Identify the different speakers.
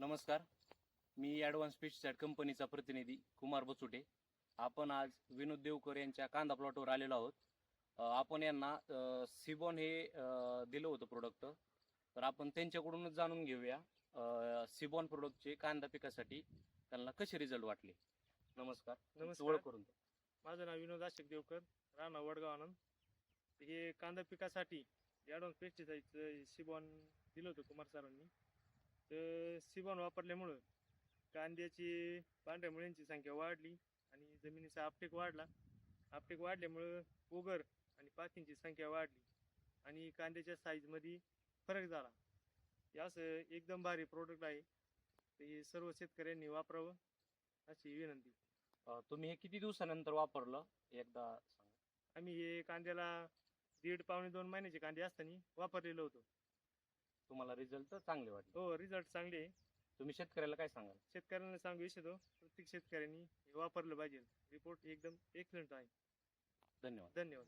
Speaker 1: नमस्कार. मी advance pesticide कंपनीचा प्रतिनिधी कुमार बचुटे. आपण आज विनोद देवकर यांच्या कांदा प्लॉटवर आलेलो आहोत. आपण यांना सिबॉन हे दिलं होतं प्रोडक्ट तर आपण त्यांच्याकडूनच जाणून घेऊया सिबॉन प्रोडक्टचे कांदा पिकासाठी त्यांना कसे रिझल्ट वाटले. नमस्कार.
Speaker 2: नमस्कार.
Speaker 1: ओळख करून.
Speaker 2: माझं नाव विनोद आशिक देवकर राणा वडगाव आनंद. हे कांदा पिकासाठी ॲडव्हान्स पेस्टिसाईडचं सिबॉन दिलं होतं कुमार सरांनी. तर सिबॉन वापरल्यामुळं कांद्याची पांढऱ्या मुळ्यांची संख्या वाढली आणि जमिनीचा आपटेक वाढला. आपटेक वाढल्यामुळं उगर आणि पातींची संख्या वाढली आणि कांद्याच्या साईजमध्ये फरक झाला. हे असं एकदम भारी प्रोडक्ट आहे. तर हे सर्व शेतकऱ्यांनी वापरावं अशी विनंती.
Speaker 1: तुम्ही हे किती दिवसानंतर वापरलं? एकदा सांगा.
Speaker 2: आम्ही हे कांद्याला दीड पावणे दोन महिन्याचे कांदे असताना वापरलेलं होतं.
Speaker 1: तुम्हाला रिझल्ट चांगले वाटले.
Speaker 2: हो रिझल्ट चांगले आहे.
Speaker 1: तुम्ही शेतकऱ्याला काय सांगाल?
Speaker 2: शेतकऱ्यांना सांगू इच्छितो प्रत्येक शेतकऱ्यांनी हे वापरलं पाहिजे. रिपोर्ट एकदम एक्सलंट आहे.
Speaker 1: धन्यवाद.
Speaker 2: धन्यवाद.